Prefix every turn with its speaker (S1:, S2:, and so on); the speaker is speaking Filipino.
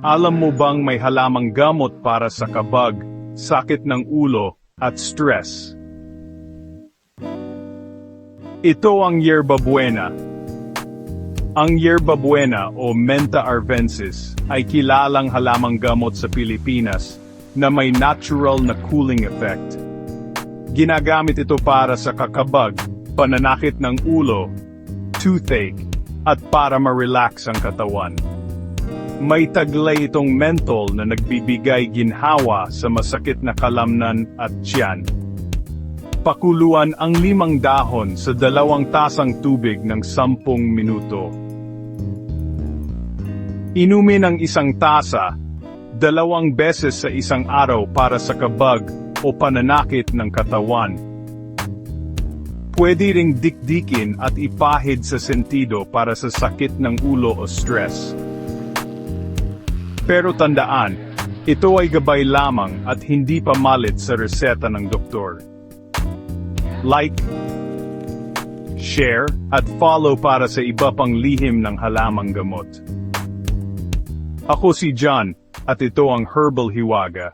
S1: Alam mo bang may halamang gamot para sa kabag, sakit ng ulo, at stress? Ito ang yerba buena. Ang yerba buena o Menta arvensis ay kilalang halamang gamot sa Pilipinas na may natural na cooling effect. Ginagamit ito para sa kakabag, pananakit ng ulo, toothache, at para ma-relax ang katawan. May taglay itong menthol na nagbibigay ginhawa sa masakit na kalamnan at tiyan. Pakuluan ang limang dahon sa dalawang tasang tubig ng sampung minuto. Inumin ang isang tasa, dalawang beses sa isang araw para sa kabag o pananakit ng katawan. Pwede ring dikdikin at ipahid sa sentido para sa sakit ng ulo o stress. Pero tandaan, ito ay gabay lamang at hindi pamalit sa reseta ng doktor. Like, share, at follow para sa iba pang lihim ng halamang gamot. Ako si John, at ito ang Herbal Hiwaga.